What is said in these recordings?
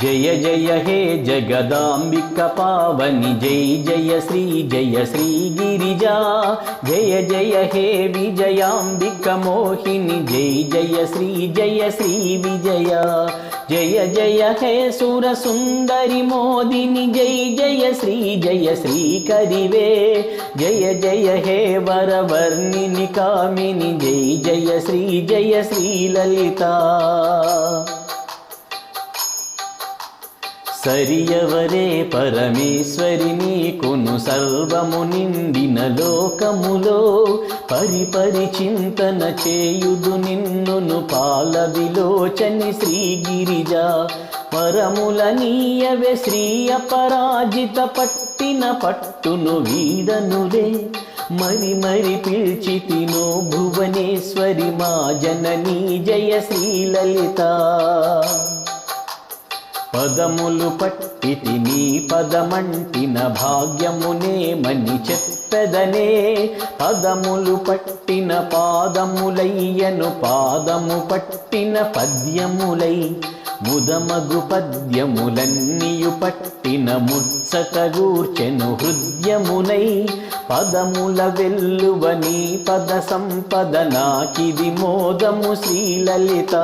జయ జయ హే జగదాంబిక పావని జై జయ శ్రీ జయ శ్రీ గిరిజా. జయ జయ హే విజయాంబిక మోహిని జై జయ శ్రీ జయ శ్రీ విజయ. జయ జయ హే సుర సుందరి మోదిని జై జయ శ్రీ జయ శ్రీ కరివే. జయ జయ హే వరవర్ణిని కామిని జై జయ శ్రీ జయ శ్రీ లలిత. సరియవరే పరమేశ్వరి నీకును సర్వము నిండిన లోకములో పరిపరి చింతన చేయుదు నిన్నును పాల విలోచని శ్రీగిరిజ పరముల నీయవే శ్రీ అపరాజిత పట్టిన పట్టును వీడనులే. మరి మరి పిలిచి తిను భువనేశ్వరి మా జననీ జయ శ్రీలలిత పదములు పట్టితి నీ పదమంటిన భాగ్యమునేమని చెప్పెదనే. పదములు పట్టిన పాదములయ్యను పాదము పట్టిన పద్యములై ముదమగు పద్యములన్నీయు పట్టిన ముచ్చటగూర్చెను హృదయమునై పదముల వెల్లువ నీ పద సంపద నాకిది మోదము శ్రీలలిత.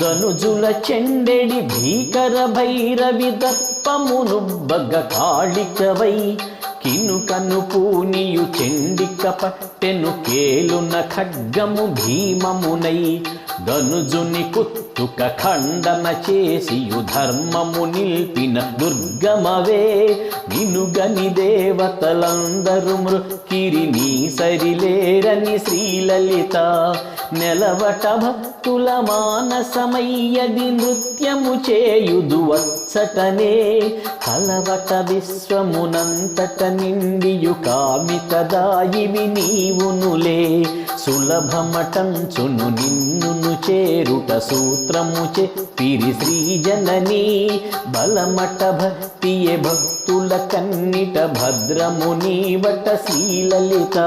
ధనుజుల చెండెడి భీకర భైరవి దర్పమును బగ కాళికవై కినుకను పూనియు చెండిక పట్టెను కేలున ఖడ్గము భీమమునై ధనుజుని కుత్తుక ఖండన చేసి ధర్మము నిల్పిన దుర్గమవే. నినుగని దేవతలందరు మృక్కిరి నీ సరిలేరని శ్రీలలిత. నెలవట భక్తుల మానసమయ్యది నృత్యము చేయుదు వచ్చటనే. కలవట విశ్వమునంతట నిండియు కామితదాయివి నీవునులే. సులభమటంచును నిన్నును చేరుట సూత్రముచే పిరి శ్రీ శ్రీజనని బలమట భక్తియే భక్తుల కన్నిట భద్రముని వట శ్రీలలిత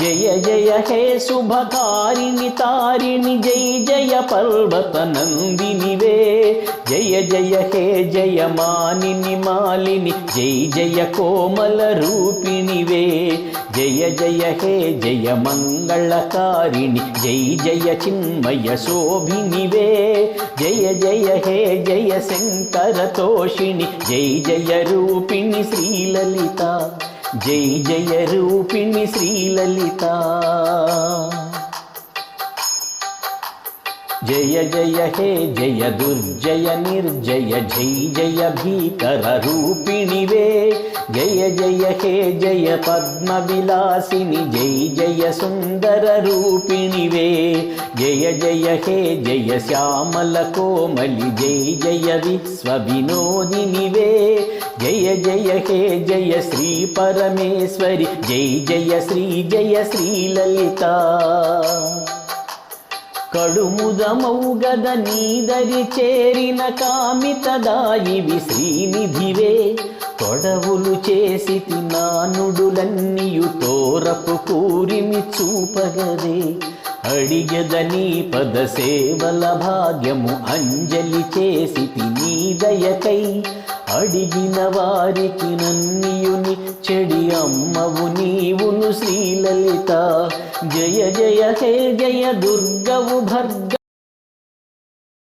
జయ జయ హే శుభకారిణి తారిణి జై జయ పర్వత నందినివే. జయ జయ హే జయ మానిని మాలిని జై జయ కోమల రూపిణివే. జయ జయ హే జయ మంగళకారిణి జై జయ చిన్మయ శోభినివే. జయ జయ హే జయ శంకర తోషిణి జై జయ రూపిణి శ్రీలలిత జై జయ రూపిణి శ్రీలలిత. జయ జయ హే జయ దుర్జయ నిర్జయ జై జయ భీకర రూపిణివే. జయ జయ హే జయ పద్మ విలాసిని జై జయ సుందర రూపిణివే. జయ జయ హే జయ శ్యామల కోమలి జై జయ విశ్వ వినోదినివే. జయ జయ హే జయ శ్రీ పరమేశ్వరి జై జయ శ్రీ జయ శ్రీలలిత కడుముదమౌగద నీదరి చేరిన కామితదాయివి శ్రీనిధివే. తొడవులు చేసి నానుడులన్నీయు తోరపు కూరిమి చూపగదే. అడిగదని పద సేవల భాగ్యము అంజలి చేసి నీ దయకై. అడిగిన వారికి నన్నియుని చెడి అమ్మవు నీవును శ్రీలలిత. జయ జయ హే జయ దుర్గవు భర్గ